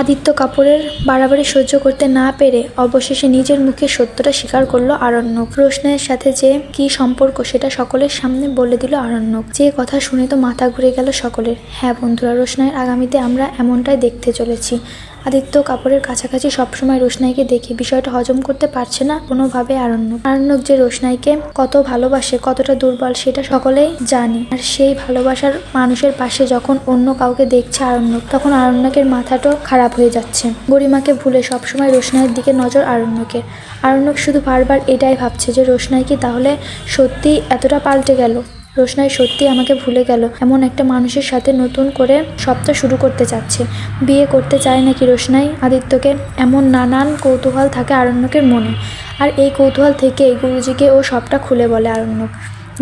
আদিত্য কাপুরের বাড়াবাড়ি সহ্য করতে না পেরে অবশেষে নিজের মুখে সত্যটা স্বীকার করল আরণ্যক। রোশনের সাথে যে কি সম্পর্ক সেটা সকলের সামনে বলে দিল আরণ্যক। যে কথা শুনে তো মাথা ঘুরে গেল সকলের। হ্যাঁ বন্ধুরা রোশনায়ের আগামীতে আমরা এমনটাই দেখতে চলেছি। আদিত্য কাপড়ের কাছাকাছি সবসময় রোশনাইকে দেখে বিষয়টা হজম করতে পারছে না, কোনোভাবে আরণ্যক। আরণ্যক যে রোশনাইকে কত ভালোবাসে, কতটা দুর্বল, সেটা সকলেই জানে। আর সেই ভালোবাসার মানুষের পাশে যখন অন্য কাউকে দেখছে আরণ্যক, তখন আরণ্যকের মাথাটাও খারাপ হয়ে যাচ্ছে। গরিমাকে ভুলে সবসময় রোশনাইয়ের দিকে নজর আরণ্যকের। আরণ্যক শুধু বারবার এটাই ভাবছে যে, রোশনাই কি তাহলে সত্যি এতটা পাল্টে গেল? রোশনাই সত্যি আমাকে ভুলে গেল। এমন একটা মানুষের সাথে নতুন করে সপ্তাহ শুরু করতে চাচ্ছে। বিয়ে করতে চায় নাকি রোশনাই? আদিত্যকে এমন নানান কৌতূহল থাকে আরণ্যকের মনে। আর এই কৌতূহল থেকেই গুরুজিকে ও সবটা খুলে বলে আরণ্যক।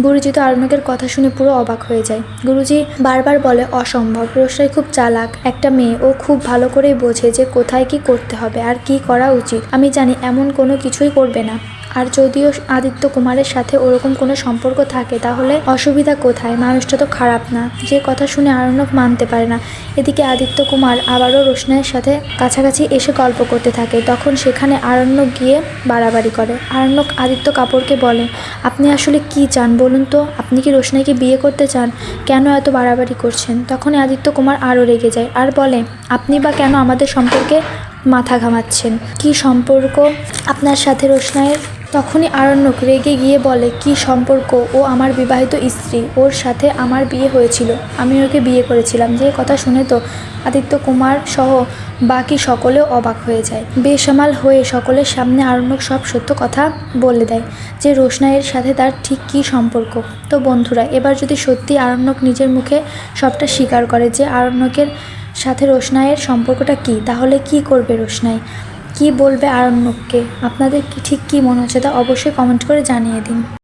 গুরুজি তো আরণ্যকের কথা শুনে পুরো অবাক হয়ে যায়। গুরুজি বারবার বলে, অসম্ভব, রোশনাই খুব চালাক, একটা মেয়ে। ও খুব ভালো করেই বোঝে যে কোথায় কি করতে হবে আর কি করা উচিত। আমি জানি এমন কোনো কিছুই করবে না। আর যদিও আদিত্য কুমারের সাথে ওরকম কোনো সম্পর্ক থাকে, তাহলে অসুবিধা কোথায়? মানুষটা তো খারাপ না। যে কথা শুনে আরণ্যক মানতে পারে না। এদিকে আদিত্য কুমার আবারও রোশনাইয়ের সাথে কাছাকাছি এসে গল্প করতে থাকে। তখন সেখানে আরণ্যক গিয়ে বাড়াবাড়ি করে। আরণ্যক আদিত্য কাপুরকে বলে, আপনি আসলে কি চান বলুন তো? আপনি কি রোশনাইকে বিয়ে করতে চান? কেন এত বাড়াবাড়ি করছেন? তখনই আদিত্য কুমার আরও রেগে যায় আর বলে, আপনি বা কেন আমাদের সম্পর্কে মাথা ঘামাচ্ছেন? কি সম্পর্ক আপনার সাথে রোশনাইয়ের? তখনই আরণ্যক রেগে গিয়ে বলে, কি সম্পর্ক? ও আমার বিবাহিত স্ত্রী। ওর সাথে আমার বিয়ে হয়েছিল। আমি ওকে বিয়ে করেছিলাম। যে কথা শুনে তো আদিত্য কুমার সহ বাকি সকলেও অবাক হয়ে যায়। বেসামাল হয়ে সকলের সামনে আরণ্যক সব সত্য কথা বলে দেয় যে রোশনাইয়ের সাথে তার ঠিক কী সম্পর্ক। তো বন্ধুরা, এবার যদি সত্যি আরণ্যক নিজের মুখে সবটা স্বীকার করে যে আরণ্যকের সাথে রোশনাইয়ের সম্পর্কটা কী, তাহলে কি করবে রোশনাই? কি বলবে আরণ্যককে? আপনাদের কি ঠিক কি মনে হচ্ছে তা অবশ্যই কমেন্ট করে জানিয়ে দিন।